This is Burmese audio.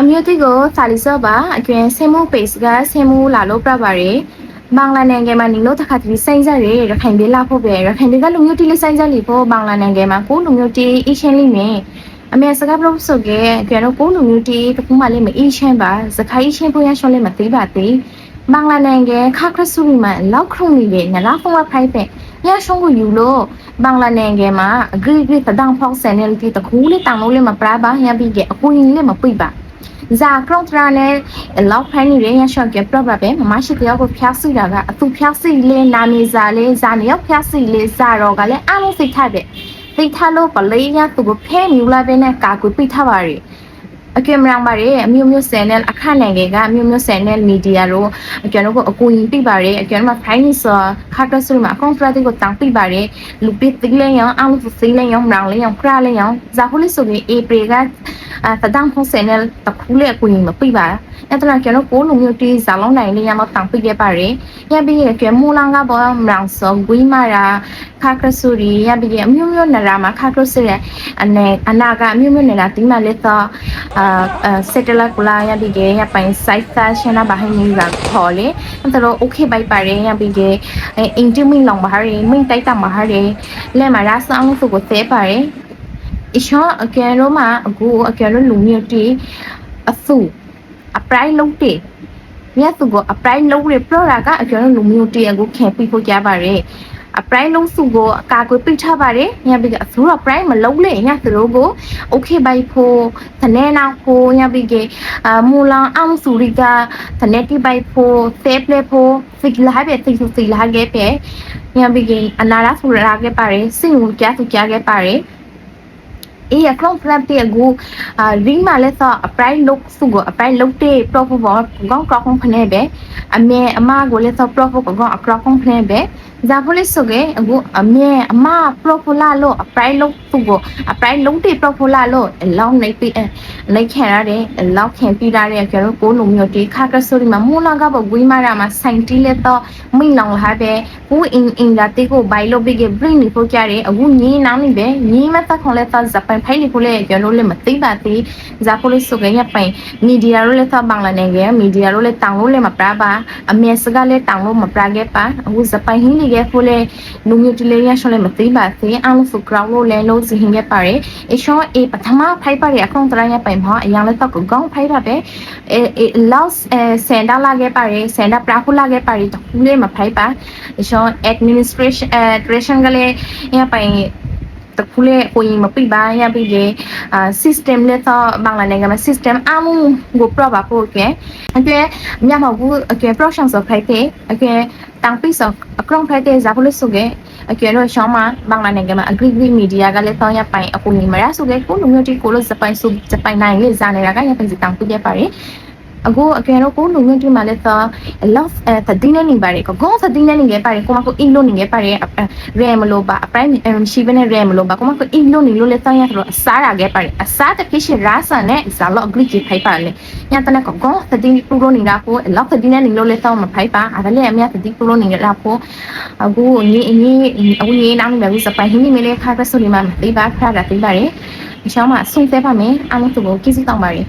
အမျိုးတိကိုစာလီစောပါအကျွင်ဆင်မှုပေစကဆင်မှုလာလို့ပြပါရယ်ဘင်္ဂလားနိုင်ငံမှာနေလို့တခါတည်းစိမ့်ဆက်ရရခိုင်ဒေးလာဖို့ပဲရခိုင်ဒေးကလူမျိုးတိလေးစိမ့်ဆက်လီဖို့ဘင်္ဂလားနိုင်ငံမှာကိုလူမျိုးတိအချင်းလိမယ်အမေစကားပြောဆိုခဲ့ကျွင်တော့ကိုလူမျိုးတိတခုမှလည်းမအချင်းပါစခိုင်းချင်းဖို့ရရှောင်းလည်းမသေးပါသေးဘင်္ဂလားနိုင်ငံခါခရဆူမီမှာလောက်ခုံနေတယ်နလားဖုံးဝဖိုက်ပဲရရှုံးကိုယူလို့ဘင်္ဂလားနိုင်ငံမှာအဂရိဂရိတဒေါန်ဖောက်ဆန်နယ်တီတခုလေးတောင်လို့လည်းမပရာပါရပြီးကအကူရင်လေးမပိပါ ဇာကရော့ထရာနဲ့လောက်ဖိုင်းနေရရရှော့ကပြပပဲမမရှိတယောက်ကိုဖျားစီတာကအသူဖျားစီလေးနာမည်စာလေးဇာနေရောက်ဖျားစီလေးဇာတော့ကလည်းအားလုံးစိတ်ထတဲ့စိတ်ထလို့ပလေးရသူကိုဖဲမြူလာပဲနဲ့ကာကွယ်ပိထားပါရီအကင်မရာမာရဲ့အမျိုးမျိုးဆန်နယ်အခန့်နိုင်ငံကအမျိုးမျိုးဆန်နယ်မီဒီယာတို့အကျန်တို့ကအကူအညီပြပါရယ်အကျန်မှာဖိုင်းနီဆိုခါကဆူမှာအကောင့်ဖရတ်ကိုတောင်းပြပါရယ်လူပစ်တိလဲရောင်းအောင်စိလဲရောင်းမောင်လဲရောင်းခရလဲရောင်းဇာဟိုလီဆိုရင်အေပရီက အာတဒမ်ဖုန်ဆန်နယ်တခုလေအကူအညီမပြပါအဲ့တော့ကျွန်တော်ကိုလူမျိုးတီးဇာလုံးနိုင်လေးရမတောင်းပြခဲ့ပါရယ်ရပြီးရကမူလန်ကဘောမောင်စောဝီမာရာခါကဆူရီရပြီးအမျိုးမျိုးနရာမှာခါကဆူရအနေအနာကအမျိုးမျိုးနရာတိမလက်တော့အာစက်တလကလာရပြီးရပိုင် site သာရှင်းနာဘာဟင်းကြီးကခေါ်လေအဲ့တော့ okay ဘိုက်ပါရယ်ရပြီးအင်တူမီလောင်ပါရယ်မိတ်တိုက်တာမှာရယ်လဲမှာရာဆောင်စုကိုသဲပါရယ် ishon akan lo ma agu akan lo lu ni ti asu apply လုပ်တယ်မြတ်သူကို apply လုပ်ရ product ကအကျော်လူမျိုးတည်းကိုခံပြီးဖို့ကြပါတယ် apply လုပ်စုကိုအကာကွယ်ပိတ်ထားပါတယ်ညပြီးကအစိုးရ prime မလုပ်လေညသူတို့ကို okay bye ဖို့သနေနာဖို့ညပြီးကအမူလန်အောင်စုရိကသနေတိ bye ဖို့ save လေဖို့စိတ်လာပဲစိတ်စုစိတ်လာခဲ့ပဲညပြီးကအနာရဆူလာခဲ့ပါတယ်စိတ်ဝင်ကြဆူကြခဲ့ပါတယ် အေးအကလော့ဖလပ်တဲ့ကိုအာရင်းမာလက်တော့အပရိုင်လုတ်စုကိုအပရိုင်လုတ်တဲ့ profit ဘောကောင်း ကောင်းဖနေပဲအမေအမကိုလက်တော့ profit ကောင်းအကောင်းဖနေပဲဇာဖိုလစ်ဆိုကအခုအမေအမ profit လာလို့အပရိုင်လုတ်စုကိုအပရိုင်လုတ်တဲ့ profit လာလို့အလောင်းနေပြီလိုက်ခံရတယ်အလောက်ခံပြတာတဲ့ကျတော့ကိုလိုမျိုးဒီခါကဆိုဒီမှာမူလာကဘဝိမာရာမှာစိုင်တီလက်တော့မိလောင်လာပဲဘူးအင်အင်လာတေကိုဘိုင်လိုဘိကဘရင်းနေဖို့ကြတယ်အခုညီနောင်းနေပဲညီမတက်ခွန်လက်တော့ဇပိုင်ဖိုင်လီကိုလည်းကျတော့လည်းမသိပါသေးဇာပိုလစ်ဆိုကရပိုင်မီဒီယာရိုလည်းတော့ဘင်္ဂလားနိုင်ငံမီဒီယာရိုလည်းတောင်းလို့လည်းမပရာပါအမေစကလည်းတောင်းလို့မပရာခဲ့ပါအခုဇပိုင်ဟင်းနေခဲ့ဖို့လည်းလူမျိုးတလေးရရှောင်းလည်းမသိပါသေးအောင်လို့ဆိုကရောင်းလို့လည်းလို့စီဟင်းခဲ့ပါတယ်အရှောင်းအေပထမဖိုက်ပါရအကောင့်တရရပိုင်မှာအရင်လည်းတော့ကောင်းဖိုက်တာပဲအဲလောက်ဆန်ဒါလာခဲ့ပါတယ်ဆန်ဒါပရာဖူလာခဲ့ပါတယ်တခုလေးမဖိုက်ပါအရှောင်း administration administration ကလေးရပိုင်တခုလေကိုရင်မပြပါရပြီလေအာ system လက်တော့ဘင်္ဂလားနိုင်ငံမှာ system အမှုကို pro ပါဖို့ကဲအကဲမြတ်မဟုတ်အကဲ production ဆိုဖိုက်တယ်အကဲ တန်ပိဆိုအကောင်ဖိုက်တယ်ဇာဖို့လို့ဆိုကဲအကဲတော့ရှောင်းမှာဘင်္ဂလားနိုင်ငံမှာ agri media ကလည်းတော့ရပိုင်အကူညီမရဆိုကဲကိုလူမျိုးတီကိုလို့စပိုင်ဆိုစပိုင်နိုင်လေဇာနေတာကရပိုင်စတန်ပြပြပါတယ် အခုအကယ်တော့ကိုလူငွေတိမှာလည်းသာ loss အဲသတိနဲ့နေပါတယ်ကိုကောသတိနဲ့နေခဲ့ပါတယ်ကိုမကိုအင်းလို့နေခဲ့ပါတယ်ရဲမလို့ပါအပိုင်းရှိဘနဲ့ရဲမလို့ပါကိုမကိုအင်းလို့နေလို့လည်းသာရတော့အစားရခဲ့ပါတယ်အစားတကိရှိရာဆန်နဲ့ဇာလော့ဂရိကြီးဖိုက်ပါလေညတနကကောသတိပူလို့နေတာကို loss သတိနဲ့နေလို့လည်းသာမဖိုက်ပါအဲ့ဒါလည်းအမြသတိပူလို့နေတာကိုအခုညီညီအခုညီနောင်နေဘူးစပိုင်ဟင်းနေလေခါကဆိုနေမှာသိပါခါတာသိပါတယ်အချောင်းမှာဆုံသေးပါမယ်အားလုံးသူကိုကိစ္စတောင်းပါတယ်